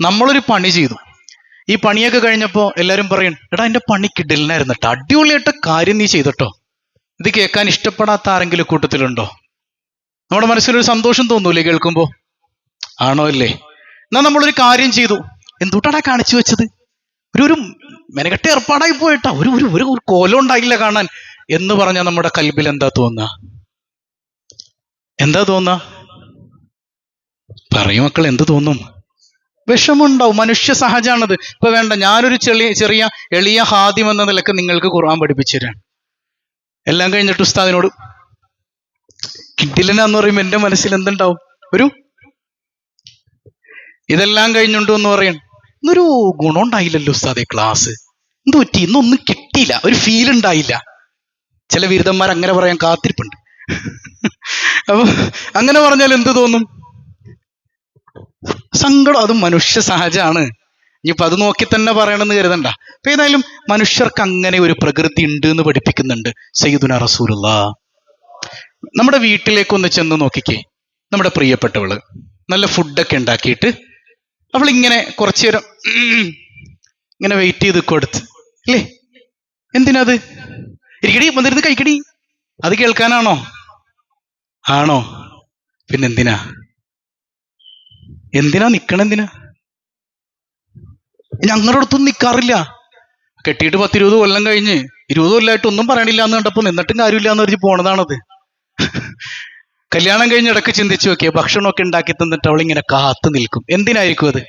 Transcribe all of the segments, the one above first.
നമ്മളൊരു പണി ചെയ്തു. ഈ പണിയൊക്കെ കഴിഞ്ഞപ്പോൾ എല്ലാവരും പറയും എടാ എന്റെ പണി കിടലിനായിരുന്നു കേട്ടോ അടിപൊളിയായിട്ട് കാര്യം നീ ചെയ്തട്ടോ. ഇത് കേൾക്കാൻ ഇഷ്ടപ്പെടാത്ത ആരെങ്കിലും കൂട്ടത്തിലുണ്ടോ? നമ്മുടെ മനസ്സിലൊരു സന്തോഷം തോന്നൂലേ കേൾക്കുമ്പോൾ ആണോ അല്ലേ എന്നാ നമ്മളൊരു കാര്യം ചെയ്തു. എന്തുകൊണ്ടാണ് കാണിച്ചു വെച്ചത്? ഒരു ഒരു മെനകെട്ട ഏർപ്പാടായി പോയിട്ടാ. ഒരു ഒരു ഒരു കോലം ഉണ്ടായില്ല കാണാൻ. എന്ന് പറഞ്ഞാൽ നമ്മുടെ കൽബിൽ എന്താ തോന്നുക എന്താ തോന്നുക പറയും മക്കൾ എന്ത് തോന്നും? വിഷമുണ്ടാവും മനുഷ്യ സഹജമാണത് ഇപ്പൊ വേണ്ട ഞാനൊരു ചെറിയ ചെറിയ എളിയ ഹാദ്യം എന്ന നിലയ്ക്ക് നിങ്ങൾക്ക് ഖുർആൻ പഠിപ്പിച്ചു എല്ലാം കഴിഞ്ഞിട്ട് ഉസ്താദിനോട് കിട്ടില്ലെന്ന് പറയുമ്പോ എന്റെ മനസ്സിൽ എന്തുണ്ടാവും? ഒരു ഇതെല്ലാം കഴിഞ്ഞുണ്ടോ എന്ന് പറയണം. ഇന്നൊരു ഗുണം ഉണ്ടായില്ലല്ലോ ഉസ്താദെ ക്ലാസ് എന്ത് പറ്റി? ഇന്നൊന്നും കിട്ടിയില്ല. ഒരു ഫീൽ ഉണ്ടായില്ല. ചില ബിരുദന്മാർ അങ്ങനെ പറയാൻ കാത്തിരിപ്പുണ്ട്. അപ്പൊ അങ്ങനെ പറഞ്ഞാൽ എന്ത് തോന്നും? സങ്കടം അത് മനുഷ്യ സഹജമാണ് ഇനിയിപ്പോൾ അത് നോക്കി തന്നെ പറയണമെന്ന് കരുതണ്ട. അപ്പൊ ഏതായാലും മനുഷ്യർക്ക് അങ്ങനെ ഒരു പ്രകൃതി ഉണ്ട് എന്ന് പഠിപ്പിക്കുന്നുണ്ട് സയ്യിദുന റസൂലുള്ള. നമ്മുടെ വീട്ടിലേക്കൊന്ന് ചെന്ന് നോക്കിക്കേ നമ്മുടെ പ്രിയപ്പെട്ടവൾ. നല്ല ഫുഡൊക്കെ ഉണ്ടാക്കിയിട്ട് അവൾ ഇങ്ങനെ കുറച്ചു നേരം ഇങ്ങനെ വെയിറ്റ് ചെയ്ത് കൊടുത്ത് അല്ലേ എന്തിനത്? ഇരിക്കടി വന്നിരുന്ന് കഴിക്കടി. അത് കേൾക്കാനാണോ? ആണോ? പിന്നെന്തിനാ? എന്തിനാ നിക്കണെന്തിനാ ഞങ്ങളുടെ അടുത്തൊന്നും നിക്കാറില്ല. കെട്ടിയിട്ട് പത്തിരുപത് കൊല്ലം കഴിഞ്ഞ് ഇരുപത് കൊല്ലമായിട്ട് ഒന്നും പറയണില്ല എന്ന് കണ്ടപ്പോൾ നിന്നിട്ടും കാര്യമില്ല എന്ന് പറഞ്ഞ് പോണതാണത്. കല്യാണം കഴിഞ്ഞ് ഇടയ്ക്ക് ചിന്തിച്ചു നോക്കിയ ഭക്ഷണമൊക്കെ ഉണ്ടാക്കി തന്നിട്ട് അവൾ ഇങ്ങനെ കാത്തു നിൽക്കും. എന്തിനായിരിക്കും അത്?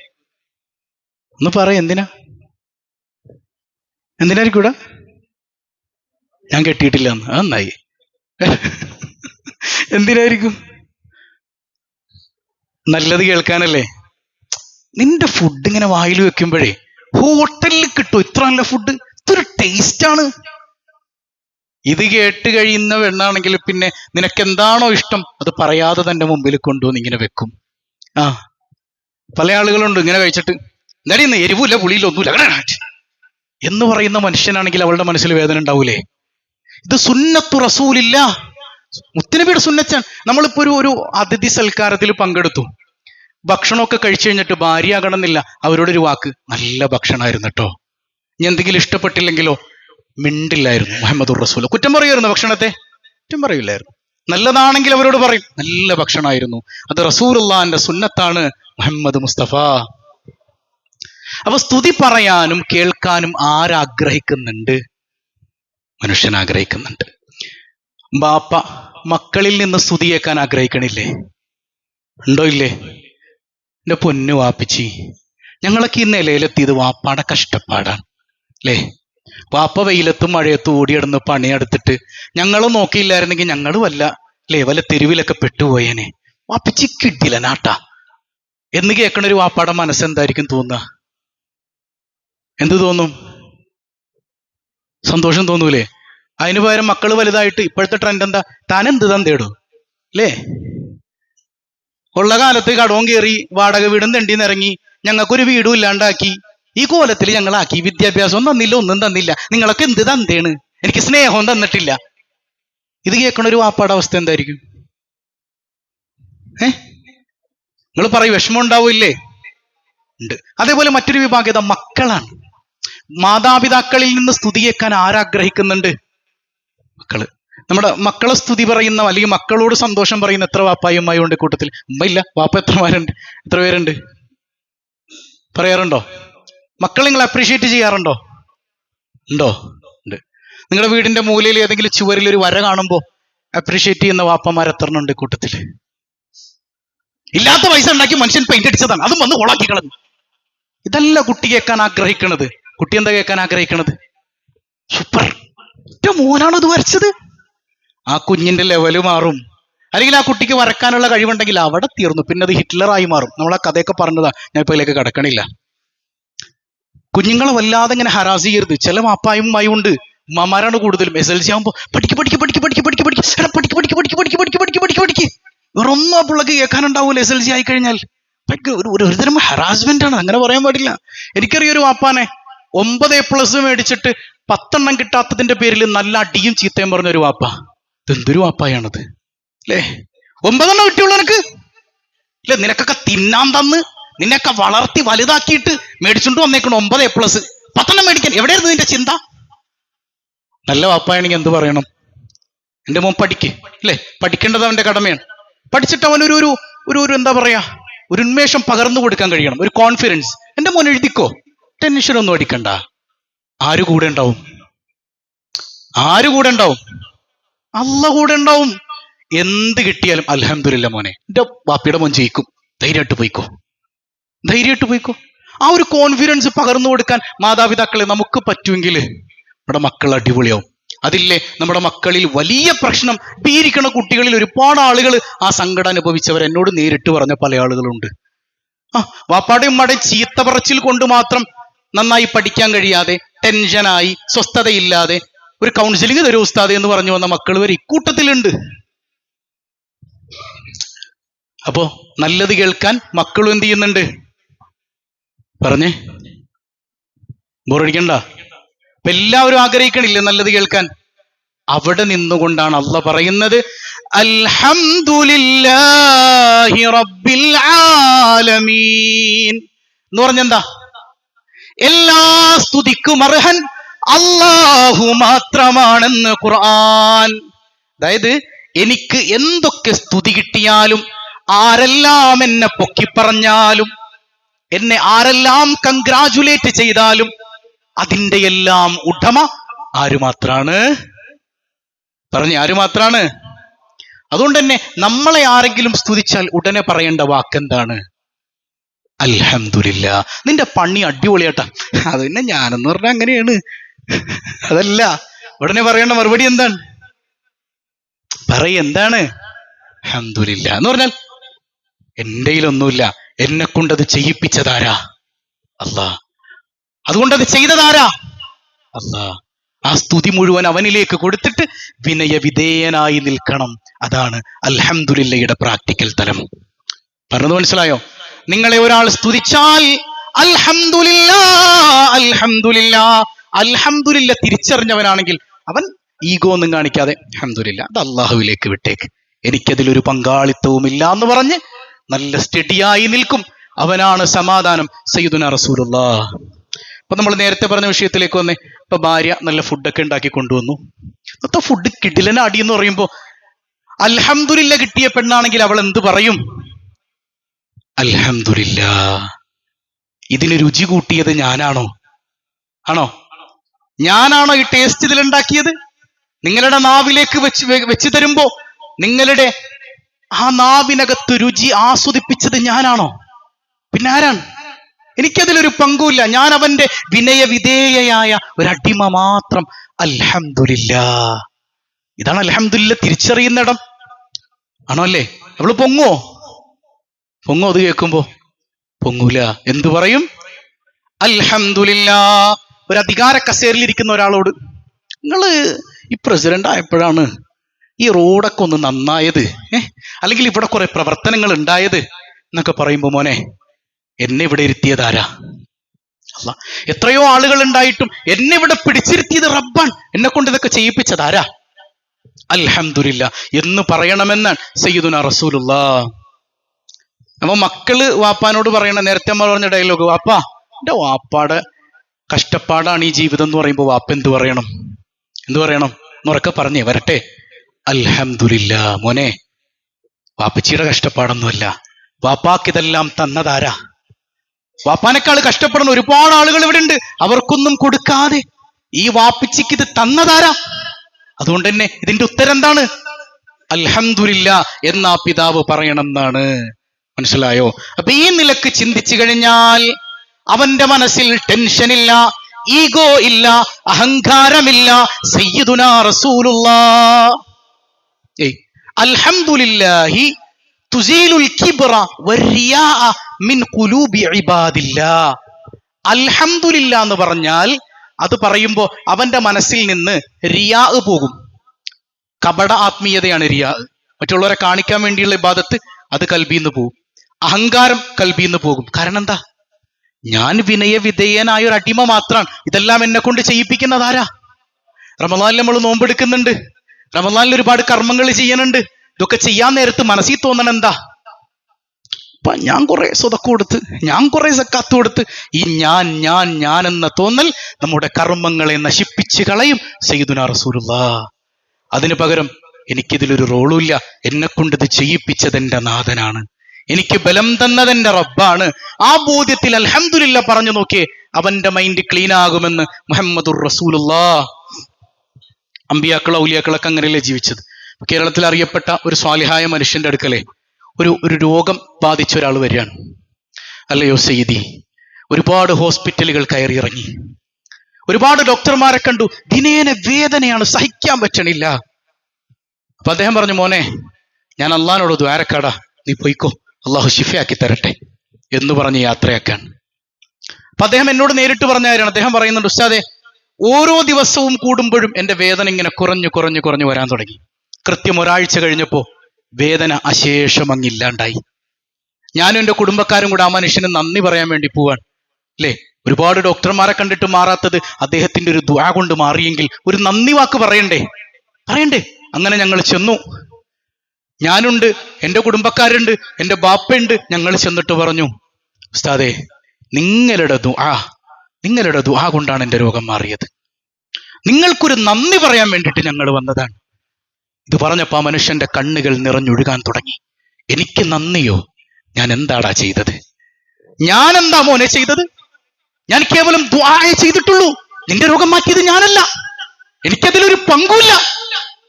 ഒന്ന് പറ എന്തിനാ? എന്തിനായിരിക്കും ഇവിടെ? ഞാൻ കെട്ടിയിട്ടില്ല എന്ന്. നന്നായി എന്തിനായിരിക്കും? നല്ലത് കേൾക്കാനല്ലേ? നിന്റെ ഫുഡ് ഇങ്ങനെ വായിൽ വെക്കുമ്പോഴേ ഹോട്ടലിൽ കിട്ടും ഇത്ര നല്ല ഫുഡ് ഇത്ര ടേസ്റ്റ് ആണ്. ഇത് കേട്ട് കഴിയുന്ന പെണ്ണാണെങ്കിൽ പിന്നെ നിനക്ക് എന്താണോ ഇഷ്ടം? അത് പറയാതെ തന്റെ മുമ്പിൽ കൊണ്ടുവന്ന് ഇങ്ങനെ വെക്കും. ആ പല ആളുകളുണ്ട് ഇങ്ങനെ കഴിച്ചിട്ട്. എന്താടി എരിവില്ല പുളിയില്ല ഒന്നുമില്ല. എന്ന് പറയുന്ന മനുഷ്യനാണെങ്കിൽ അവളുടെ മനസ്സിൽ വേദന ഉണ്ടാവൂലേ? ഇത് സുന്നത്തു റസൂലില്ല. മുത്തനബിയുടെ സുന്നച്ചാണ്. നമ്മളിപ്പോ ഒരു ഒരു അതിഥി സൽക്കാരത്തിൽ പങ്കെടുത്തു. ഭക്ഷണമൊക്കെ കഴിച്ചു കഴിഞ്ഞിട്ട് ഭാര്യ കടന്നില്ല അവരോടൊരു വാക്ക് നല്ല ഭക്ഷണമായിരുന്നു കേട്ടോ ഇനി എന്തെങ്കിലും ഇഷ്ടപ്പെട്ടില്ലെങ്കിലോ? മിണ്ടില്ലായിരുന്നു. മുഹമ്മദ് റസൂൽ കുറ്റം പറയുമായിരുന്നു ഭക്ഷണത്തെ? കുറ്റം പറയില്ലായിരുന്നു. നല്ലതാണെങ്കിൽ അവരോട് പറയും. നല്ല ഭക്ഷണമായിരുന്നു. അത് റസൂലുള്ളാന്റെ സുന്നത്താണ് മുഹമ്മദ് മുസ്തഫ. അപ്പൊ സ്തുതി പറയാനും കേൾക്കാനും ആരാഗ്രഹിക്കുന്നുണ്ട്? മനുഷ്യൻ ആഗ്രഹിക്കുന്നുണ്ട്. ബാപ്പ മക്കളിൽ നിന്ന് സ്തുതി കേൾക്കാൻ ആഗ്രഹിക്കണില്ലേ? ഉണ്ടോ ഇല്ലേ? എന്റെ പൊന്നു വാപ്പിച്ചി ഞങ്ങളൊക്കെ ഈ നിലയിലെത്തിയത് വാപ്പാടെ കഷ്ടപ്പാടാണ് അല്ലേ? വാപ്പ വെയിലത്തും മഴയത്തും ഓടിയിടന്ന് പണിയെടുത്തിട്ട് ഞങ്ങൾ നോക്കിയില്ലായിരുന്നെങ്കിൽ ഞങ്ങൾ വല്ല അല്ലേ? വല്ല തെരുവിലൊക്കെ പെട്ടുപോയേനെ. വാപ്പിച്ചി കിട്ടില്ല നാട്ടാ. എന്ന് കേൾക്കണ ഒരു വാപ്പാടെ മനസ്സെന്തായിരിക്കും തോന്നുക? എന്ത് തോന്നും? സന്തോഷം തോന്നൂലേ? അതിന് പകരം മക്കൾ വലുതായിട്ട് ഇപ്പോഴത്തെ ട്രെൻഡ് എന്താ? താൻ എന്ത് തന്തേടൂ? അല്ലേ ഉള്ള കാലത്ത് കടവും കയറി വാടക വീടും തെണ്ടി നിറങ്ങി ഞങ്ങൾക്കൊരു വീടും ഇല്ലാണ്ടാക്കി. ഈ കോലത്തിൽ ഞങ്ങളാക്കി. വിദ്യാഭ്യാസവും തന്നില്ല ഒന്നും തന്നില്ല. നിങ്ങളൊക്കെ എന്ത് തന്തേണ്? എനിക്ക് സ്നേഹവും തന്നിട്ടില്ല. ഇത് കേൾക്കണ ഒരു വാപ്പാടെ അവസ്ഥ എന്തായിരിക്കും? ഏ? നിങ്ങൾ പറയും വിഷമം ഉണ്ടാവില്ലേ? ഉണ്ട്. അതേപോലെ മറ്റൊരു വിഭാഗത മക്കളാണ്. മാതാപിതാക്കളിൽ നിന്ന് സ്തുതി കേൾക്കാൻ ആരാഗ്രഹിക്കുന്നുണ്ട്? മക്കൾ. നമ്മുടെ മക്കളെ സ്തുതി പറയുന്ന അല്ലെങ്കിൽ മക്കളോട് സന്തോഷം പറയുന്ന എത്ര വാപ്പായും ഉണ്ട് കൂട്ടത്തിൽ? ഉമ്മയില്ല വാപ്പ എത്രമാരുണ്ട് എത്ര പേരുണ്ട്? പറയാറുണ്ടോ? മക്കൾ നിങ്ങൾ അപ്രീഷിയേറ്റ് ചെയ്യാറുണ്ടോ? ഉണ്ടോ? ഉണ്ട്. നിങ്ങളുടെ വീടിന്റെ മൂലയിൽ ഏതെങ്കിലും ചുവരിൽ ഒരു വര കാണുമ്പോൾ അപ്രീഷിയേറ്റ് ചെയ്യുന്ന വാപ്പമാർ എത്ര ഉണ്ട് കൂട്ടത്തിൽ? ഇല്ലാത്ത പൈസ ഉണ്ടാക്കി മനുഷ്യൻ പെയിന്റ് അടിച്ചതാണ്. അതും വന്ന് ഉളാക്കി കളഞ്ഞു. ഇതല്ല കുട്ടി കേൾക്കാൻ ആഗ്രഹിക്കണത്. കുട്ടി എന്താ കേൾക്കാൻ ആഗ്രഹിക്കണത്? സൂപ്പർ ഒറ്റ മോനാണ് ഇത് വരച്ചത് ആ കുഞ്ഞിന്റെ ലെവൽ മാറും അല്ലെങ്കിൽ ആ കുട്ടിക്ക് വരക്കാനുള്ള കഴിവുണ്ടെങ്കിൽ അവിടെ തീർന്നു പിന്നെ അത് ഹിറ്റ്ലറായി മാറും നമ്മൾ ആ കഥയൊക്കെ പറഞ്ഞതാ ഞാൻ ഇപ്പൊ ഇതിലേക്ക് കടക്കണില്ല കുഞ്ഞുങ്ങളെ വല്ലാതെ ഇങ്ങനെ ഹരാസ് ചെയ്യരുത് ചില മാപ്പായും ഉണ്ട് ഉമ്മമാരാണ് കൂടുതലും എസ് എൽ സി ആകുമ്പോൾ പഠിക്ക് പഠിക്ക് പഠിക്ക് പഠിക്ക് പഠിക്ക് പഠിക്ക് പഠിക്ക് പഠിക്ക് പഠിക്ക് പഠിക്ക് പഠിക്ക് പഠിക്ക് പഠിക്ക് പഠിക്ക് വേറൊന്നും ആ പിള്ളക്ക് കേൾക്കാനുണ്ടാവൂല എസ് എൽ സി ആയി കഴിഞ്ഞാൽ ഒരു ഒരു ഹറാസ്മെന്റ് ആണ് അങ്ങനെ പറയാൻ പാടില്ല എനിക്കറിയൊരു വാപ്പാനെ ഒമ്പത് എ പ്ലസ് മേടിച്ചിട്ട് പത്തെണ്ണം കിട്ടാത്തതിന്റെ പേരിൽ നല്ല അടിയും ചീത്തയും പറഞ്ഞ ഒരു വാപ്പ. ഇതെന്തൊരു വാപ്പായാണത്? അല്ലേ ഒമ്പതെണ്ണം കിട്ടിയുള്ളൂ നിനക്ക്? അല്ലെ നിനക്കൊക്കെ തിന്നാൻ തന്ന് നിന്നെയൊക്കെ വളർത്തി വലുതാക്കിയിട്ട് മേടിച്ചുകൊണ്ട് വന്നേക്കണം ഒമ്പത് എ പ്ലസ് പത്തെണ്ണം മേടിക്കാൻ. എവിടെയായിരുന്നു നിന്റെ ചിന്ത? നല്ല വാപ്പായാണെങ്കിൽ എന്ത് പറയണം? എന്റെ മോൻ പഠിക്ക്. അല്ലേ പഠിക്കേണ്ടത് അവന്റെ കടമയാണ്. പഠിച്ചിട്ട് അവനൊരു ഒരു ഒരു ഒരു എന്താ പറയാ? ഒരു ഉന്മേഷം പകർന്നു കൊടുക്കാൻ കഴിയണം. ഒരു കോൺഫിഡൻസ് എന്റെ മോൻ എഴുതിക്കോ? ടെൻഷൻ ഒന്നും അടിക്കണ്ട. ആര് കൂടെ ഉണ്ടാവും? ആര് കൂടെ ഉണ്ടാവും? അല്ല കൂടെ ഉണ്ടാവും. എന്ത് കിട്ടിയാലും അലഹമില്ല മോനെ എന്റെ വാപ്പിയുടെ മോൻ ജയിക്കും. ധൈര്യമായിട്ട് പോയിക്കോ. ധൈര്യമായിട്ട് പോയിക്കോ. ആ ഒരു കോൺഫിഡൻസ് പകർന്നു കൊടുക്കാൻ മാതാപിതാക്കളെ നമുക്ക് പറ്റുമെങ്കിൽ നമ്മുടെ മക്കൾ അടിപൊളിയാവും. അതില്ലേ നമ്മുടെ മക്കളിൽ വലിയ പ്രശ്നം പീരിക്കണ കുട്ടികളിൽ ഒരുപാട് ആളുകൾ ആ സങ്കടം അനുഭവിച്ചവർ എന്നോട് നേരിട്ട് പറഞ്ഞ പല ആളുകളുണ്ട്. ആ വാപ്പാടെയും ഉമ്മയുടെയും ചീത്ത പറച്ചിൽ കൊണ്ട് മാത്രം നന്നായി പഠിക്കാൻ കഴിയാതെ ടെൻഷനായി സ്വസ്ഥതയില്ലാതെ. ഒരു കൗൺസിലിംഗ് തരും ഉസ്താദ് എന്ന് പറഞ്ഞു വന്ന മക്കൾ വരെ ഇക്കൂട്ടത്തിലുണ്ട്. അപ്പോ നല്ലത് കേൾക്കാൻ മക്കളും എന്ത് ചെയ്യുന്നുണ്ട്? പറഞ്ഞേ. ബോറടിക്കണ്ട. അപ്പൊ എല്ലാവരും ആഗ്രഹിക്കണില്ലേ നല്ലത് കേൾക്കാൻ? അവിടെ നിന്നുകൊണ്ടാണ് അള്ള പറയുന്നത് അൽഹംദുലില്ലാഹി റബ്ബിൽ ആലമീൻ. എന്ന് പറഞ്ഞെന്താ? എല്ലാ സ്തുതിക്കും അർഹൻ അള്ളാഹു മാത്രമാണെന്ന് ഖുർആൻ. അതായത് എനിക്ക് എന്തൊക്കെ സ്തുതി കിട്ടിയാലും ആരെല്ലാം എന്നെ പൊക്കി പറഞ്ഞാലും എന്നെ ആരെല്ലാം കൺഗ്രാജുലേറ്റ് ചെയ്താലും അതിന്റെ എല്ലാം ഉടമ ആര് മാത്രാണ്? പറഞ്ഞു ആര് മാത്രാണ്? അതുകൊണ്ട് തന്നെ നമ്മളെ ആരെങ്കിലും സ്തുതിച്ചാൽ ഉടനെ പറയേണ്ട വാക്കെന്താണ്? അൽഹംദുലില്ല. നിന്റെ പണി അടിപൊളിയാട്ടാ അത് പിന്നെ ഞാനെന്ന് പറഞ്ഞാൽ അങ്ങനെയാണ്. അതല്ല. ഉടനെ പറയേണ്ട മറുപടി എന്താണ്? പറയ എന്താണ്? അഹമ്മദില്ല എന്ന് പറഞ്ഞാൽ എന്റെയിലൊന്നുമില്ല. എന്നെ കൊണ്ടത് ചെയ്യിപ്പിച്ചതാരാ? അല്ലാ അതുകൊണ്ട് അത് ചെയ്തതാരാ? അല്ലാ ആ സ്തുതി മുഴുവൻ അവനിലേക്ക് കൊടുത്തിട്ട് വിനയ വിധേയനായി നിൽക്കണം. അതാണ് അൽഹംദുലില്ലയുടെ പ്രാക്ടിക്കൽ തലം. പറഞ്ഞത് മനസ്സിലായോ? നിങ്ങളെ ഒരാൾ സ്തുതിച്ചാൽ അൽഹംദുലില്ലാ അൽഹംദുലില്ലാ. അൽഹംദുലില്ല തിരിച്ചറിഞ്ഞവനാണെങ്കിൽ അവൻ ഈഗോ ഒന്നും കാണിക്കാതെ അഹമ്മദില്ല അത് അള്ളാഹുവിലേക്ക് വിട്ടേക്ക്. എനിക്കതിലൊരു പങ്കാളിത്തവും ഇല്ല എന്ന് പറഞ്ഞ് നല്ല സ്റ്റഡിയായി നിൽക്കും. അവനാണ് സമാധാനം. സയ്യിദുന റസൂലുള്ള. അപ്പൊ നമ്മൾ നേരത്തെ പറഞ്ഞ വിഷയത്തിലേക്ക് വന്നേ. ഇപ്പൊ ഭാര്യ നല്ല ഫുഡൊക്കെ ഉണ്ടാക്കി കൊണ്ടുവന്നു. ഇന്നത്തെ ഫുഡ് കിടിലന അടി എന്ന് പറയുമ്പോ അൽഹംദുലില്ല കിട്ടിയ പെണ്ണാണെങ്കിൽ അവൾ എന്ത് പറയും? അൽഹംദുലില്ല ഇതിന് രുചി കൂട്ടിയത് ഞാനാണോ? ആണോ? ഞാനാണോ ഈ ടേസ്റ്റ് ഇതിൽ ഉണ്ടാക്കിയത്? നിങ്ങളുടെ നാവിലേക്ക് വെച്ച് വെച്ച് തരുമ്പോ നിങ്ങളുടെ ആ നാവിനകത്ത് രുചി ആസ്വദിപ്പിച്ചത് ഞാനാണോ? പിന്നെ ആരാണ്? എനിക്കതിലൊരു പങ്കുമില്ല. ഞാൻ അവന്റെ വിനയ വിധേയയായ ഒരു അടിമ മാത്രം. അൽഹമില്ല ഇതാണ് അൽഹംദുലില്ല തിരിച്ചറിയുന്നിടം ആണോ അല്ലേ? അവൾ പൊങ്ങോ പൊങ്ങോ അത് കേൾക്കുമ്പോ? പൊങ്ങൂല. എന്തു പറയും? അൽഹംദുലില്ല. ഒരു അധികാര കസേരിലിരിക്കുന്ന ഒരാളോട് നിങ്ങൾ ഈ പ്രസിഡന്റ് ആയപ്പോഴാണ് ഈ റോഡൊക്കെ ഒന്ന് നന്നായത് ഏ? അല്ലെങ്കിൽ ഇവിടെ കുറെ പ്രവർത്തനങ്ങൾ ഉണ്ടായത്? എന്നൊക്കെ പറയുമ്പോ മോനെ എന്നെ ഇവിടെ ഇരുത്തിയതാരാ അല്ല. എത്രയോ ആളുകൾ ഉണ്ടായിട്ടും എന്നെ ഇവിടെ പിടിച്ചിരുത്തിയത് റബ്ബാൻ. എന്നെ കൊണ്ട് ഇതൊക്കെ ചെയ്യിപ്പിച്ചതാരാ അൽഹമില്ല എന്ന് പറയണമെന്നാണ് സയ്യിദുന റസൂലുള്ള. അപ്പൊ മക്കൾ വാപ്പാനോട് പറയണ നേരത്തെ അമ്മ പറഞ്ഞ ഡയലോഗ് വാപ്പാ എന്റെ വാപ്പാടെ കഷ്ടപ്പാടാണ് ഈ ജീവിതം എന്ന് പറയുമ്പോൾ വാപ്പ എന്ത് പറയണം? എന്ത് പറയണം? എന്നുറക്കെ പറഞ്ഞേ വരട്ടെ. അൽഹമില്ല മോനെ വാപ്പച്ചിയുടെ കഷ്ടപ്പാടൊന്നുമല്ല. വാപ്പാക്ക് ഇതെല്ലാം തന്നതാരാ? വാപ്പാനേക്കാൾ കഷ്ടപ്പെടുന്ന ഒരുപാട് ആളുകൾ ഇവിടെ ഉണ്ട്. അവർക്കൊന്നും കൊടുക്കാതെ ഈ വാപ്പിച്ചിക്ക് ഇത് തന്നതാരാ? അതുകൊണ്ട് തന്നെ ഇതിന്റെ ഉത്തരം എന്താണ്? അൽഹംദുലില്ല എന്നാ പിതാവ് പറയണം എന്നാണ്. മനസ്സിലായോ? അപ്പൊ ഈ നിലയ്ക്ക് ചിന്തിച്ചു കഴിഞ്ഞാൽ അവന്റെ മനസ്സിൽ ടെൻഷൻ ഇല്ല ഈഗോ ഇല്ല അഹങ്കാരമില്ല. സയ്യിദുനാ റസൂലുള്ള. അൽഹംദുലില്ലാഹി തുസീലുൽ മിൻ എന്ന് പറഞ്ഞാൽ അത് പറയുമ്പോൾ അവന്റെ മനസ്സിൽ നിന്ന് റിയാ പോകും. കപട ആത്മീയതയാണ് റിയാ മറ്റുള്ളവരെ കാണിക്കാൻ വേണ്ടിയുള്ള ഇബാദത്ത് അത് കൽബിന്ന് പോകും. അഹങ്കാരം കൽബിന്ന് പോകും. കാരണം എന്താ ഞാൻ വിനയ വിധേയനായ ഒരു അടിമ മാത്രമാണ് ഇതെല്ലാം എന്നെ കൊണ്ട് ചെയ്യിപ്പിക്കുന്നത് ആരാ? റമദാനിൽ നമ്മൾ നോമ്പെടുക്കുന്നുണ്ട്. റമദാനിൽ ഒരുപാട് കർമ്മങ്ങൾ ചെയ്യുന്നുണ്ട് ഇതൊക്കെ ചെയ്യാൻ നേരത്ത് മനസ്സിൽ തോന്നണം എന്താ? ഞാൻ കുറെ സ്വതക്ക് കൊടുത്ത് ഞാൻ കുറെ സക്കാത്ത് കൊടുത്ത് ഈ ഞാൻ ഞാൻ ഞാൻ എന്ന തോന്നൽ നമ്മുടെ കർമ്മങ്ങളെ നശിപ്പിച്ച് കളയും സയ്യിദുന റസൂലുള്ള. അതിനു പകരം എനിക്കിതിലൊരു റോളുമില്ല എന്നെ കൊണ്ട് ഇത് ചെയ്യിപ്പിച്ചത് എന്റെ നാഥനാണ്. എനിക്ക് ബലം തന്നത് എന്റെ റബ്ബാണ്. ആ ബോധ്യത്തിൽ അലഹമില്ല പറഞ്ഞു നോക്കിയേ അവന്റെ മൈൻഡ് ക്ലീൻ ആകുമെന്ന് മുഹമ്മദുർ റസൂലുള്ള. അമ്പിയാക്കളോ ഔലിയാക്കളൊക്കെ അങ്ങനെയല്ലേ ജീവിച്ചത്? കേരളത്തിൽ അറിയപ്പെട്ട ഒരു സ്വാലിഹായ മനുഷ്യന്റെ അടുക്കലെ ഒരു ഒരു രോഗം ബാധിച്ച ഒരാൾ വരികയാണ്. അല്ലയോ സെയ്തി ഒരുപാട് ഹോസ്പിറ്റലുകൾ കയറി ഇറങ്ങി ഒരുപാട് ഡോക്ടർമാരെ കണ്ടു. ദിനേന വേദനയാണ് സഹിക്കാൻ പറ്റണില്ല. അപ്പൊ അദ്ദേഹം പറഞ്ഞു മോനെ ഞാൻ അള്ളഹാനോട് ദ്വാരക്കാടാ നീ പോയിക്കോ. അള്ളാഹു ഷിഫയാക്കി തരട്ടെ എന്ന് പറഞ്ഞ് യാത്രയാക്കാൻ അപ്പൊ അദ്ദേഹം എന്നോട് നേരിട്ട് പറഞ്ഞ കാര്യമാണ്. അദ്ദേഹം പറയുന്നുണ്ട് ഉസ്താദെ ഓരോ ദിവസവും കൂടുമ്പോഴും എന്റെ വേദന ഇങ്ങനെ കുറഞ്ഞു കുറഞ്ഞു കുറഞ്ഞു വരാൻ തുടങ്ങി. കൃത്യം ഒരാഴ്ച കഴിഞ്ഞപ്പോൾ വേദന അശേഷം അങ്ങില്ലാണ്ടായി ഞാനും എന്റെ കുടുംബക്കാരും കൂടെ ആ മനുഷ്യന് നന്ദി പറയാൻ വേണ്ടി പോവാൻ അല്ലേ? ഒരുപാട് ഡോക്ടർമാരെ കണ്ടിട്ട് മാറാത്തത് അദ്ദേഹത്തിന്റെ ഒരു ദ്വാ കൊണ്ട് മാറിയെങ്കിൽ ഒരു നന്ദി വാക്ക് പറയണ്ടേ? പറയണ്ടേ. അങ്ങനെ ഞങ്ങൾ ചെന്നു. ഞാനുണ്ട് എന്റെ കുടുംബക്കാരുണ്ട് എന്റെ ബാപ്പയുണ്ട്. ഞങ്ങൾ ചെന്നിട്ട് പറഞ്ഞു ഉസ്താദേ നിങ്ങളുടെ ദുആ നിങ്ങളുടെ ദുആ കൊണ്ടാണ് എന്റെ രോഗം മാറിയത്. നിങ്ങൾക്കൊരു നന്ദി പറയാൻ വേണ്ടിയിട്ട് ഞങ്ങൾ വന്നതാണ്. ഇത് പറഞ്ഞപ്പോൾ ആ മനുഷ്യന്റെ കണ്ണുകൾ നിറഞ്ഞൊഴുകാൻ തുടങ്ങി. എനിക്ക് നന്ദിയോ? ഞാൻ എന്താടാ ചെയ്തത്? ഞാൻ എന്താ മോനെ ചെയ്തത്? ഞാൻ കേവലം ദ്വായ ചെയ്തിട്ടുള്ളൂ. നിന്റെ രോഗം മാറ്റിയത് ഞാനല്ല. എനിക്കതിലൊരു പങ്കുമില്ല.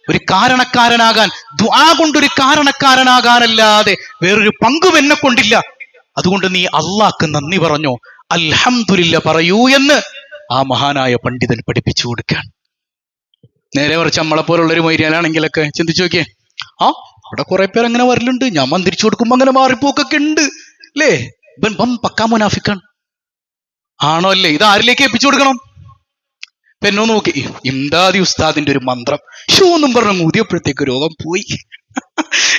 ഒരു കാരണക്കാരനാകാൻ ദ്വാ കൊണ്ടൊരു കാരണക്കാരനാകാനല്ലാതെ വേറൊരു പങ്കും എന്നെ കൊണ്ടില്ല. അതുകൊണ്ട് നീ അള്ളാക്ക് നന്ദി പറഞ്ഞു. അൽഹംദുലില്ല പറയൂ എന്ന് ആ മഹാനായ പണ്ഡിതൻ പഠിപ്പിച്ചു കൊടുക്കാൻ. നേരെ കുറച്ച് നമ്മളെ പോലുള്ള ഒരു മൈരിയാനാണെങ്കിലൊക്കെ ചിന്തിച്ചു നോക്കിയേ. ആ അവിടെ കുറെ പേർ അങ്ങനെ വരലുണ്ട്. ഞാൻ മന്ത്രിച്ചു കൊടുക്കുമ്പോ അങ്ങനെ മാറിപ്പോക്കൊക്കെ ഉണ്ട്. അല്ലേ ഇവൻ പക്കാ മുനാഫിക്കാണ്. ആണോ അല്ലേ? ഇത് ആരിലേക്ക് എപ്പിച്ചു കൊടുക്കണം? എന്നോ നോക്കി ഇംദാദി ഉസ്താദിന്റെ ഒരു മന്ത്രം. ഷൂ എന്നും പറഞ്ഞ രോഗം പോയി.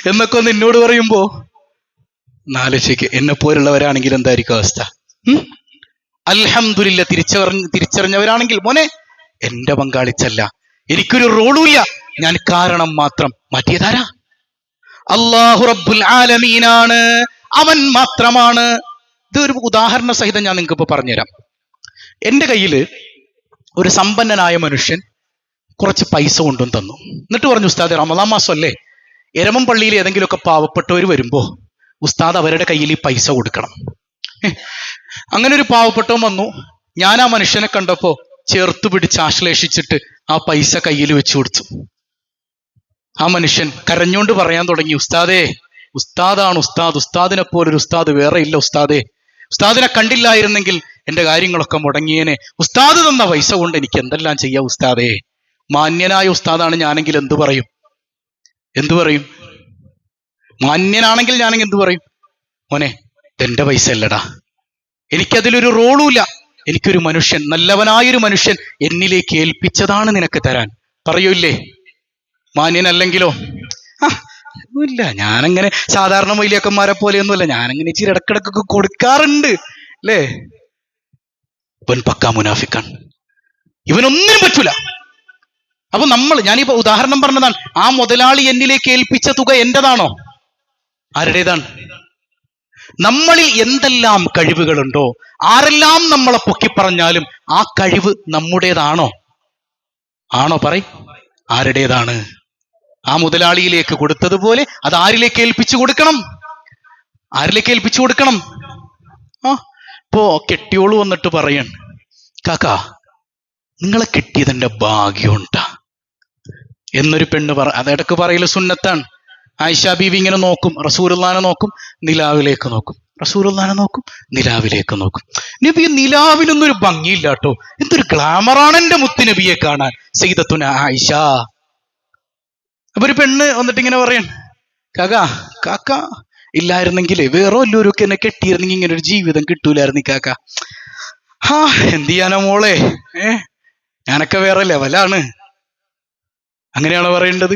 എന്നൊക്കെ ഒന്ന് എന്നോട് പറയുമ്പോ നാലോചിക്ക് എന്നെ പോലുള്ളവരാണെങ്കിൽ എന്തായിരിക്കും അവസ്ഥ? അൽഹംദുലില്ല തിരിച്ചറിഞ്ഞ തിരിച്ചറിഞ്ഞവരാണെങ്കിൽ മോനെ എന്റെ പങ്കാളിച്ചല്ല. എനിക്കൊരു റോളുമില്ല. ഞാൻ കാരണം മാത്രം. മാറ്റിയതാരാ അള്ളാഹു റബ്ബുൽ ആലമീനാണ്. അവൻ മാത്രമാണ്. ഇതൊരു ഉദാഹരണ സഹിതം ഞാൻ നിങ്ങൾക്ക് ഇപ്പൊ പറഞ്ഞുതരാം. എന്റെ കയ്യിൽ ഒരു സമ്പന്നനായ മനുഷ്യൻ കുറച്ച് പൈസ കൊണ്ടും തന്നു. എന്നിട്ട് പറഞ്ഞു ഉസ്താദ് റമദാം മാസം അല്ലേ എരമം പള്ളിയിൽ ഏതെങ്കിലുമൊക്കെ പാവപ്പെട്ടവർ വരുമ്പോ ഉസ്താദ് അവരുടെ കയ്യിൽ ഈ പൈസ കൊടുക്കണം. അങ്ങനെ ഒരു പാവപ്പെട്ടവൻ വന്നു. ഞാൻ ആ മനുഷ്യനെ കണ്ടപ്പോൾ ചേർത്ത് പിടിച്ച് ആശ്ലേഷിച്ചിട്ട് ആ പൈസ കയ്യിൽ വെച്ചു കൊടുത്തു. ആ മനുഷ്യൻ കരഞ്ഞുകൊണ്ട് പറയാൻ തുടങ്ങി ഉസ്താദേ ഉസ്താദാണ് ഉസ്താദ്. ഉസ്താദിനെ പോലൊരു ഉസ്താദ് വേറെ ഇല്ല ഉസ്താദേ. ഉസ്താദിനെ കണ്ടില്ലായിരുന്നെങ്കിൽ എന്റെ കാര്യങ്ങളൊക്കെ മുടങ്ങിയേനെ. ഉസ്താദ് തന്ന പൈസ കൊണ്ട് എനിക്ക് എന്തെല്ലാം ചെയ്യാം ഉസ്താദേ? മാന്യനായ ഉസ്താദാണ് ഞാനെങ്കിൽ എന്തു പറയും? എന്തു പറയും? മാന്യനാണെങ്കിൽ ഞാനെങ്കിൽ എന്തു പറയും? മോനെ ഇതെന്റെ പൈസ അല്ലടാ. എനിക്കതിലൊരു റോളുമില്ല. എനിക്കൊരു മനുഷ്യൻ നല്ലവനായൊരു മനുഷ്യൻ എന്നിലേക്ക് ഏൽപ്പിച്ചതാണ് നിനക്ക് തരാൻ. പറയൂല്ലേ? മാന്യനല്ലെങ്കിലോ? ഇല്ല ഞാനങ്ങനെ സാധാരണ മൊയിലിയക്കന്മാരെ പോലെയൊന്നുമില്ല. ഞാനങ്ങനെ ഇച്ചിരി ഇടക്കിടക്കൊക്കെ കൊടുക്കാറുണ്ട്. അല്ലേ? ഇവൻ പക്കാ മുനാഫിക്കാണ്. ഇവനൊന്നിനും പറ്റൂല. അപ്പൊ നമ്മൾ ഞാനിപ്പോ ഉദാഹരണം പറഞ്ഞതാണ്. ആ മുതലാളി എന്നിലേക്ക് ഏൽപ്പിച്ച തുക എന്റേതാണോ? ആരുടേതാണ്? നമ്മളിൽ എന്തെല്ലാം കഴിവുകളുണ്ടോ ആരെല്ലാം നമ്മളെ പൊക്കി പറഞ്ഞാലും ആ കഴിവ് നമ്മുടേതാണോ? ആണോ പറ ആരുടേതാണ്? ആ മുതലാളിയിലേക്ക് കൊടുത്തതുപോലെ അത് ആരിലേക്ക് ഏൽപ്പിച്ചു കൊടുക്കണം? ആരിലേക്ക് ഏൽപ്പിച്ചു കൊടുക്കണം? ആ ഇപ്പോ കെട്ടിയോൾ വന്നിട്ട് പറയണ് കാക്കാ നിങ്ങളെ കെട്ടിയതിന്റെ ഭാഗ്യമുണ്ടാ. എന്നൊരു പെണ്ണ് പറ അതിടക്ക് പറയൽ സുന്നത്താണ്. ആയിഷ ബീവി ഇങ്ങനെ നോക്കും റസൂറുല്ലാനെ നോക്കും നിലാവിലേക്ക് നോക്കും. റസൂറുല്ലാനെ നോക്കും നിലാവിലേക്ക് നോക്കും. നബി നിലാവിനൊന്നും ഒരു ഭംഗിയില്ല കേട്ടോ. എന്തൊരു ഗ്ലാമറാണ് എന്റെ മുത്ത് നബിയെ കാണാൻ. സീതത്തുന ആയിഷ. അപ്പൊ ഒരു പെണ്ണ് വന്നിട്ട് ഇങ്ങനെ പറയൺ കാക്ക കാക്ക ഇല്ലായിരുന്നെങ്കിൽ വേറെ വല്ലവരൊക്കെ എന്നെ കെട്ടിയിരുന്നെങ്കിൽ ഇങ്ങനെ ഒരു ജീവിതം കിട്ടൂലായിരുന്നു കാക്ക. ഹാ എന്ത് ചെയ്യാനാ മോളെ? ഏ ഞാനൊക്കെ വേറെ ലെവലാണ്. അങ്ങനെയാണോ പറയേണ്ടത്?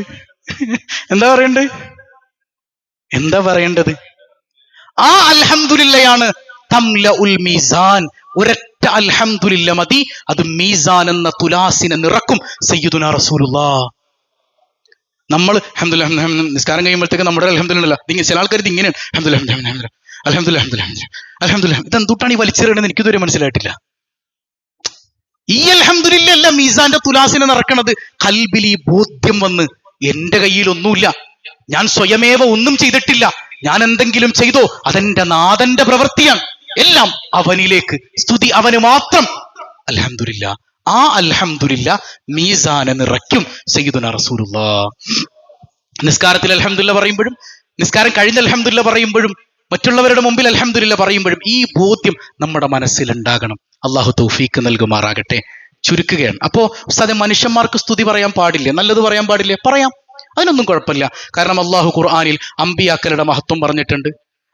എന്താ പറയണ്ടത്? എന്താ പറയേണ്ടത്? ആ അൽഹംദുലില്ലയാണ്. മീസാൻ. ഒരൊറ്റ അൽഹംദുലില്ല മതി. അത് മീസാൻ എന്ന തുലാസിനെ നിറക്കും. സയ്യിദുന റസൂലുള്ളാ. നമ്മൾ അഹമ്മദുല്ല നിസ്കാരം കഴിയുമ്പോഴത്തേക്ക് നമ്മുടെ അലഹമില്ല നിങ്ങൾ ചില ആൾക്കാർ ഇത് ഇങ്ങനെയാണ്. അൽഹംദുലില്ലാ, അൽഹംദുലില്ലാ, അലഹമുല്ല അലഹമുല്ല ഇത് എന്തുട്ടാണ് ഈ വലിച്ചെറിയണമെന്ന് എനിക്കിതുവരെ മനസ്സിലായിട്ടില്ല. ഈ അലഹമുല്ല അല്ല മീസാന്റെ തുലാസിനെ നടക്കണത്. കൽബിൽ ഈ ബോധ്യം വന്ന് എന്റെ കയ്യിൽ ഒന്നുമില്ല. ഞാൻ സ്വയമേവ ഒന്നും ചെയ്തിട്ടില്ല. ഞാൻ എന്തെങ്കിലും ചെയ്തോ അതെന്റെ നാഥന്റെ പ്രവൃത്തിയാണ്. എല്ലാം അവനിലേക്ക് സ്തുതി അവന് മാത്രം. അൽഹംദുലില്ല ആ അൽഹംദുലില്ല മീസാന നിറയ്ക്കും സയ്യിദുന റസൂലുള്ള. നിസ്കാരത്തിൽ അൽഹംദുല്ല പറയുമ്പോഴും നിസ്കാരം കഴിഞ്ഞ അൽഹംദുല്ല പറയുമ്പോഴും മറ്റുള്ളവരുടെ മുമ്പിൽ അൽഹംദുലില്ല പറയുമ്പോഴും ഈ ബോധ്യം നമ്മുടെ മനസ്സിലുണ്ടാകണം. അള്ളാഹു തൗഫീക്ക് നൽകുമാറാകട്ടെ. ചുരുക്കുകയാണ്. അപ്പോ ഉസ്താദെ മനുഷ്യന്മാർക്ക് സ്തുതി പറയാൻ പാടില്ലേ? നല്ലത് പറയാൻ പാടില്ലേ? പറയാം. അതിനൊന്നും കുഴപ്പമില്ല. കാരണം അള്ളാഹു ഖുർആാനിൽ അമ്പിയാക്കളുടെ മഹത്വം പറഞ്ഞിട്ടുണ്ട്.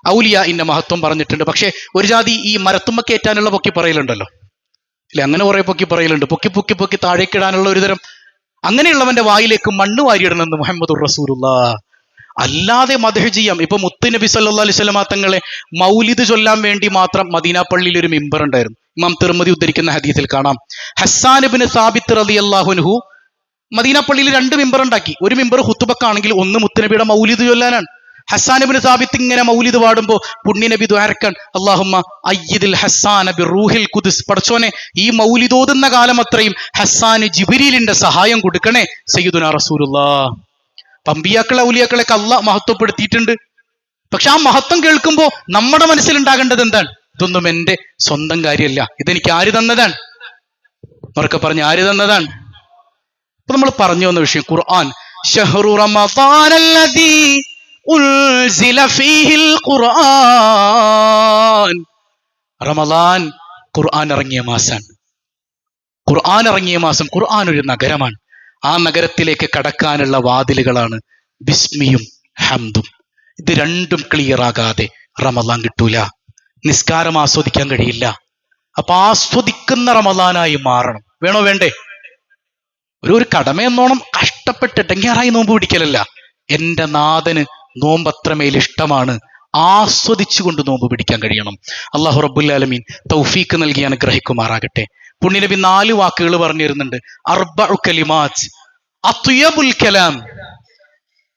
ഔലിയ ഇന്ന മഹത്വം പറഞ്ഞിട്ടുണ്ട്. പക്ഷേ ഒരു ജാതി ഈ മരത്തുമ്മ കയറ്റാനുള്ള പൊക്കി പറയലുണ്ടല്ലോ. ഇല്ല അങ്ങനെ കുറെ പൊക്കി പറയലുണ്ട്. പൊക്കി പൊക്കി പൊക്കി താഴേക്കിടാനുള്ള ഒരുതരം അങ്ങനെയുള്ളവന്റെ വായിലേക്ക് മണ്ണ് വാരിയിടണമെന്ന് മുഹമ്മദ് റസൂലുള്ള. അല്ലാതെ മദഹ് ചെയ്യാം. ഇപ്പൊ മുത്ത് നബി സല്ലാ അലൈഹി സ്വലമാ തങ്ങളെ മൗലിദ് ചൊല്ലാൻ വേണ്ടി മാത്രം മദീന പള്ളിയിൽ ഒരു മിമ്പർ ഉണ്ടായിരുന്നു. ഇമാം തിർമതി ഉദ്ധരിക്കുന്ന ഹദീസിൽ കാണാം. ഹസ്സാൻ ഹസ്സാനുബിന് സാബിത്ത് റതി അള്ളാഹുൻഹു മദീന പള്ളിയിൽ രണ്ട് മിമ്പർ ഉണ്ടാക്കി. ഒരു മിമ്പർ ഹുത്തുബക്കാണെങ്കിൽ ഒന്ന് മുത്തുനബിയുടെ മൗലിദ് ചൊല്ലാനാണ്. ഹസ്സാനബിന് സാബിത്ത് ഇങ്ങനെ മൗലിദ് പാടുമ്പോൾ പുണ്യനബി ദ്വാരക്കൺ അള്ളാഹുമ്മ അയ്യദിൽ ഹസ്സാന ബി റൂഹിൽ കുദിസ് പടച്ചോനെ ഈ മൗലിദ് ഓതുന്ന കാലം അത്രയും ഹസാന് ജിബിരിലിന്റെ സഹായം കൊടുക്കണേ സയ്യിദുന റസൂലുള്ള. പമ്പിയാക്കളെ ഔലിയാക്കളെയൊക്കെ അല്ല മഹത്വപ്പെടുത്തിയിട്ടുണ്ട്. പക്ഷെ ആ മഹത്വം കേൾക്കുമ്പോൾ നമ്മുടെ മനസ്സിലുണ്ടാകേണ്ടത് എന്താണ്? ഇതൊന്നും എന്റെ സ്വന്തം കാര്യമല്ല. ഇതെനിക്ക് ആര് തന്നതാണ്? ഉറക്കെ പറഞ്ഞ ആര് തന്നതാണ്? അപ്പൊ നമ്മൾ പറഞ്ഞു വന്ന വിഷയം ഖുർആൻ. ഷഹ്റു ഫീഹിൽ ഖുർആൻ. റമദാൻ ഖുർആൻ ഇറങ്ങിയ മാസാണ്. ഖുർആൻ ഇറങ്ങിയ മാസം ഖുർആൻ ഒരു നഗരമാണ്. ആ നഗരത്തിലേക്ക് കടക്കാനുള്ള വാതിലുകളാണ് ബിസ്മിയും ഹംദും. ഇത് രണ്ടും ക്ലിയർ ആകാതെ റമദാൻ കിട്ടൂല. നിസ്കാരം ആസ്വദിക്കാൻ കഴിയില്ല. അപ്പൊ ആസ്വദിക്കുന്ന റമദാനായി മാറണം. വേണോ വേണ്ടേ? ഒരു ഒരു കടമയെന്നോണം കഷ്ടപ്പെട്ട് ഡെങ്കേറായി നോമ്പ് പിടിക്കലല്ല. എന്റെ നാഥന് നോമ്പ് അത്രമേൽ ഇഷ്ടമാണ്. ആസ്വദിച്ചുകൊണ്ട് നോമ്പ് പിടിക്കാൻ കഴിയണം. അള്ളാഹു റബ്ബുല്ലാലമീൻ തൗഫീക്ക് നൽകി അനുഗ്രഹിക്കുമാറാകട്ടെ. പുണ്യനബി നാല് വാക്കുകൾ പറഞ്ഞു തരുന്നുണ്ട്. കലാം.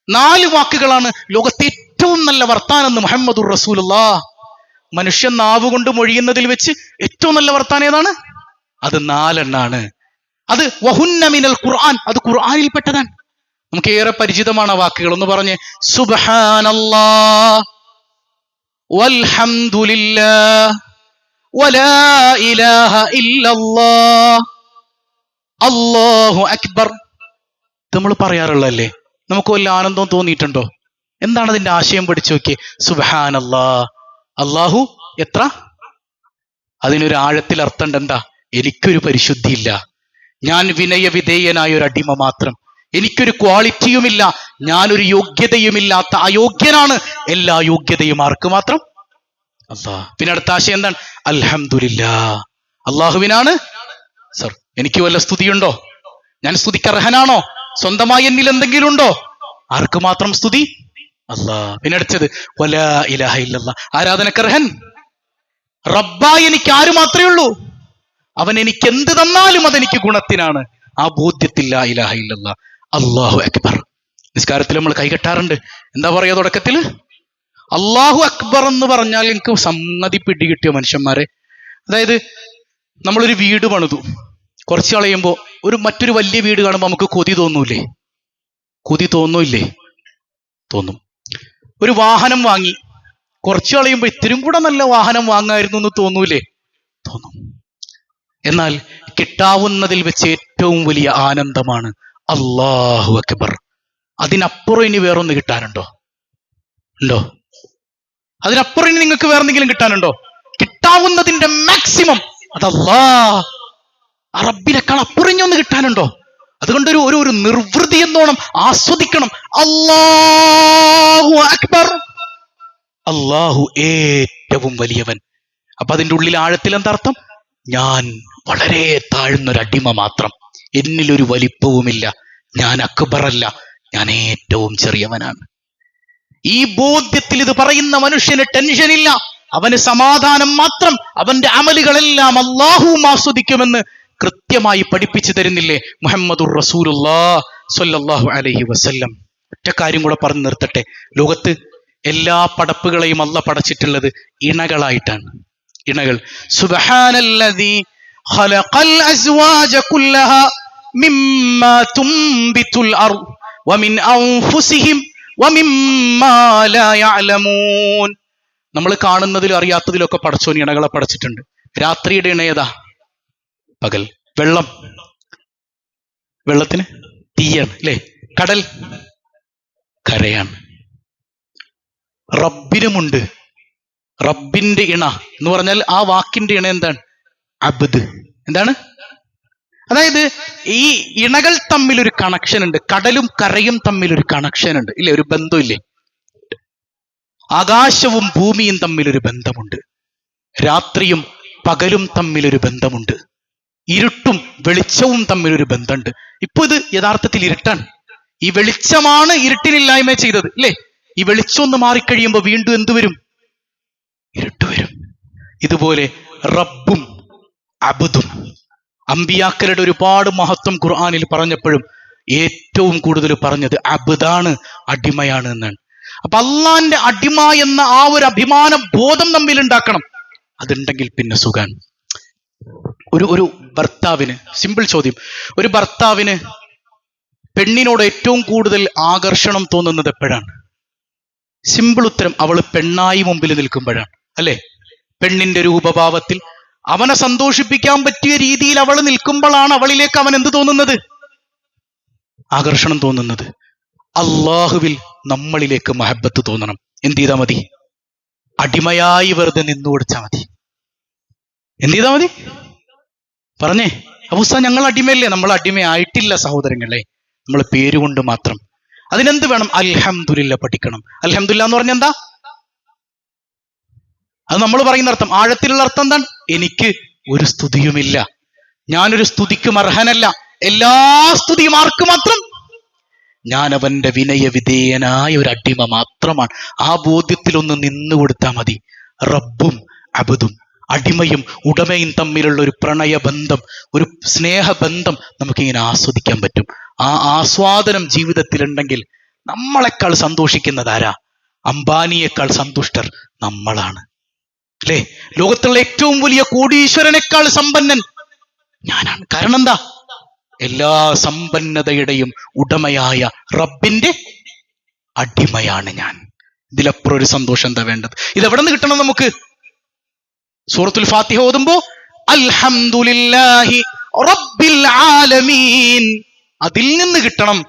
നാല് വാക്കുകളാണ് ലോകത്തെ ഏറ്റവും നല്ല വർത്താനെന്ന് മുഹമ്മദുർ റസൂലുള്ളാ മനുഷ്യൻ നാവ് കൊണ്ട് മൊഴിയുന്നതിൽ വെച്ച് ഏറ്റവും നല്ല വർത്താനം ഏതാണ്? അത് നാലെണ്ണാണ്. അത് വഹുന്നമിനൽ ഖുർആൻ അത് ഖുർആനിൽ പെട്ടതാണ് നമുക്ക് ഏറെ പരിചിതമാണ് വാക്കുകൾ. ഒന്ന് പറഞ്ഞ് വൽഹംദുലില്ലാ വലാ ഇലാഹ അല്ലാഹു അക്ബർ. നമ്മൾ പറയാറുള്ളല്ലേ നമുക്ക് വല്ല ആനന്ദവും തോന്നിയിട്ടുണ്ടോ? എന്താണ് അതിന്റെ ആശയം പഠിച്ചു നോക്കിയേ? അല്ലാ അള്ളാഹു എത്ര? അതിനൊരു ആഴത്തിൽ അർത്ഥം എന്താ എനിക്കൊരു പരിശുദ്ധിയില്ല. ഞാൻ വിനയ വിധേയനായ ഒരു അടിമ മാത്രം. എനിക്കൊരു ക്വാളിറ്റിയുമില്ല ഞാനൊരു യോഗ്യതയുമില്ലാത്ത അയോഗ്യനാണ്. എല്ലാ യോഗ്യതയും ആർക്ക് മാത്രം? അല്ലാ പിന്നെ അടുത്ത ആശയം എന്താണ്? അലഹമില്ല അള്ളാഹുവിനാണ് സർ എനിക്ക് വല്ല സ്തുതിയുണ്ടോ? ഞാൻ സ്തുതിക്ക് അർഹനാണോ സ്വന്തമായി എന്നിൽ എന്തെങ്കിലും ഉണ്ടോ? ആർക്ക് മാത്രം സ്തുതി? അല്ലാ പിന്നെ അടുത്തത് വല ഇലാഹ ഇല്ലല്ലാ. ആരാധനക്കർഹൻ റബ്ബായി എനിക്ക് ആര് മാത്രമേ ഉള്ളൂ? അവൻ എനിക്ക് എന്ത് തന്നാലും അതെനിക്ക് ഗുണത്തിനാണ്. ആ ബോധ്യത്തില്ല ഇലാഹ ഇല്ലല്ലാ. അള്ളാഹു അക്ബർ. നിസ്കാരത്തിൽ നമ്മൾ കൈകെട്ടാറുണ്ട്. എന്താ പറയുക തുടക്കത്തിൽ? അള്ളാഹു അക്ബർ എന്ന് പറഞ്ഞാൽ എനിക്ക് സംഗതി പിടികിട്ടിയ മനുഷ്യന്മാരെ? അതായത് നമ്മളൊരു വീട് പണിതു. കുറച്ച് കളയുമ്പോൾ ഒരു മറ്റൊരു വലിയ വീട് കാണുമ്പോൾ നമുക്ക് കൊതി തോന്നൂല്ലേ കൊതി തോന്നൂല്ലേ? തോന്നും. ഒരു വാഹനം വാങ്ങി. കുറച്ച് കളയുമ്പോൾ ഇത്തിരും കൂടെ നല്ല വാഹനം വാങ്ങായിരുന്നു എന്ന് തോന്നൂലേ? തോന്നും. എന്നാൽ കിട്ടാവുന്നതിൽ വെച്ച് ഏറ്റവും വലിയ ആനന്ദമാണ് അള്ളാഹു അക്ബർ. അതിനപ്പുറം ഇനി വേറൊന്ന് കിട്ടാനുണ്ടോ? ഉണ്ടോ? അതിനപ്പുറം ഇനി നിങ്ങൾക്ക് വേറെ എന്തെങ്കിലും കിട്ടാനുണ്ടോ? കിട്ടാവുന്നതിന്റെ മാക്സിമം അതല്ലാ ആ റബ്ബിനേക്കാൾ അപ്പുറം ഇനി ഒന്ന് കിട്ടാനുണ്ടോ? അതുകൊണ്ട് ഒരു ഒരു ഒരു നിർവൃതി എന്നോണം ആസ്വദിക്കണം. അള്ളാഹു അക്ബർ. അള്ളാഹു ഏറ്റവും വലിയവൻ. അപ്പൊ അതിന്റെ ഉള്ളിൽ ആഴത്തിൽ എന്താർത്ഥം ഞാൻ വളരെ താഴ്ന്നൊരു അടിമ മാത്രം. എന്നിലൊരു വലിപ്പവുമില്ല. ഞാൻ അക്ബറല്ല. ഞാൻ ഏറ്റവും ചെറിയവനാണ്. ഈ ബോധ്യത്തിൽ ഇത് പറയുന്ന മനുഷ്യന് ടെൻഷനില്ല അവന് സമാധാനം മാത്രം. അവന്റെ അമലുകളെല്ലാം അള്ളാഹുവും ആസ്വദിക്കുമെന്ന് കൃത്യമായി പഠിപ്പിച്ചു തരുന്നില്ലേ മുഹമ്മദുർ റസൂലുല്ലാ അലൈഹി വസല്ലം. ഒറ്റ കാര്യം കൂടെ പറഞ്ഞു നിർത്തട്ടെ. ലോകത്ത് എല്ലാ പടപ്പുകളെയും അല്ല പടച്ചിട്ടുള്ളത് ഇണകളായിട്ടാണ്. ഇണകൾ. സുബ്ഹാനല്ലദീ ഖലഖൽ الأزواج كلها مما تنبت الأرض വമിൻ അൻഫുസിഹിം ومما ലാ യഅലമൂൻ. നമ്മൾ കാണുന്നതിലും അറിയാത്തതിലൊക്കെ പടച്ചോൻ ഇണകളെ പടച്ചിട്ടുണ്ട് രാത്രിയുടെ ഇണ ഏതാ? പകൽ. വെള്ളം. വെള്ളത്തിന് തീയാണ് അല്ലേ? കടൽ. കരയാണ്. റബ്ബിനുമുണ്ട്. റബ്ബിന്റെ ഇണ എന്ന് പറഞ്ഞാൽ ആ വാക്കിന്റെ ഇണ എന്താണ്? അബ്ദ്. എന്താണ്? അതായത് ഈ ഇണകൾ തമ്മിൽ ഒരു കണക്ഷൻ ഉണ്ട്. കടലും കരയും തമ്മിൽ ഒരു കണക്ഷൻ ഉണ്ട്. ഇല്ലേ? ഒരു ബന്ധമില്ലേ? ആകാശവും ഭൂമിയും തമ്മിൽ ഒരു ബന്ധമുണ്ട്. രാത്രിയും പകലും തമ്മിൽ ഒരു ബന്ധമുണ്ട്. ഇരുട്ടും വെളിച്ചവും തമ്മിൽ ഒരു ബന്ധമുണ്ട്. ഇപ്പൊ ഇത് യഥാർത്ഥത്തിൽ ഇരുട്ടാണ്. ഈ വെളിച്ചമാണ് ഇരുട്ടിനില്ലായ്മ ചെയ്തത്. ഇല്ലേ? ഈ വെളിച്ചം ഒന്ന് മാറിക്കഴിയുമ്പോൾ വീണ്ടും എന്തുവരും ഇരുട്ട് വരും. ഇതുപോലെ റബ്ബും അബുദും അമ്പിയാക്കളുടെ ഒരുപാട് മഹത്വം ഖുർആാനിൽ പറഞ്ഞപ്പോഴും ഏറ്റവും കൂടുതൽ പറഞ്ഞത് അബുദാണ് അടിമയാണ് എന്നാണ്. അപ്പൊ അള്ളാന്റെ അടിമ എന്ന ആ ഒരു അഭിമാന ബോധം നമ്മിൽ ഉണ്ടാക്കണം. അതുണ്ടെങ്കിൽ പിന്നെ സുഖാൻ ഒരു ഒരു ഭർത്താവിന് സിമ്പിൾ ചോദ്യം. ഒരു ഭർത്താവിന് പെണ്ണിനോട് ഏറ്റവും കൂടുതൽ ആകർഷണം തോന്നുന്നത് എപ്പോഴാണ്? സിമ്പിൾ ഉത്തരം അവൾ പെണ്ണായി മുമ്പിൽ നിൽക്കുമ്പോഴാണ്. അല്ലെ? പെണ്ണിന്റെ രൂപഭാവത്തിൽ അവനെ സന്തോഷിപ്പിക്കാൻ പറ്റിയ രീതിയിൽ അവൾ നിൽക്കുമ്പോഴാണ് അവളിലേക്ക് അവൻ എന്ത് തോന്നുന്നത്? ആകർഷണം തോന്നുന്നത്. അള്ളാഹുവിൽ നമ്മളിലേക്ക് മഹബത്ത് തോന്നണം. എന്ത് ചെയ്താൽ മതി? അടിമയായി വെറുതെ നിന്നു കൊടുത്താൽ മതി. എന്ത് ചെയ്താൽ മതി? പറഞ്ഞേ. അബൂസ ഞങ്ങൾ അടിമയല്ലേ? നമ്മൾ അടിമയായിട്ടില്ല സഹോദരങ്ങളെ. നമ്മൾ പേരുകൊണ്ട് മാത്രം. അതിനെന്ത് വേണം? അൽഹംദുലില്ല പഠിക്കണം. അൽഹംദുല്ല എന്ന് പറഞ്ഞ എന്താ? അത് നമ്മൾ പറയുന്ന അർത്ഥം. ആഴത്തിലുള്ള അർത്ഥം എന്താണ്? എനിക്ക് ഒരു സ്തുതിയുമില്ല. ഞാനൊരു സ്തുതിക്കും അർഹനല്ല. എല്ലാ സ്തുതിയും ആർക്ക് മാത്രം? ഞാൻ അവന്റെ വിനയ വിധേയനായ ഒരു അടിമ മാത്രമാണ്. ആ ബോധ്യത്തിൽ ഒന്ന് നിന്നു കൊടുത്താൽ മതി. റബ്ബും അബുദും അടിമയും ഉടമയും തമ്മിലുള്ള ഒരു പ്രണയബന്ധം ഒരു സ്നേഹബന്ധം നമുക്കിങ്ങനെ ആസ്വദിക്കാൻ പറ്റും. ആ ആസ്വാദനം ജീവിതത്തിലുണ്ടെങ്കിൽ നമ്മളെക്കാൾ സന്തോഷിക്കുന്നതാരാ? അംബാനിയേക്കാൾ സന്തുഷ്ടർ നമ്മളാണ്. അല്ലേ? ലോകത്തുള്ള ഏറ്റവും വലിയ കോടീശ്വരനേക്കാൾ സമ്പന്നൻ ഞാനാണ്. കാരണം എന്താ? എല്ലാ സമ്പന്നതയുടെയും ഉടമയായ റബ്ബിന്റെ അടിമയാണ് ഞാൻ. ഇതിലപ്പുറം ഒരു സന്തോഷം എന്താ വേണ്ടത്? ഇത് എവിടെ നിന്ന് കിട്ടണം നമുക്ക്? സൂറത്തുൽ ഫാത്തിഹ ഓതുമ്പോ അൽഹംദുലില്ലാഹി റബ്ബിൽ ആലമീൻ. അതിൽ നിന്ന് കിട്ടണം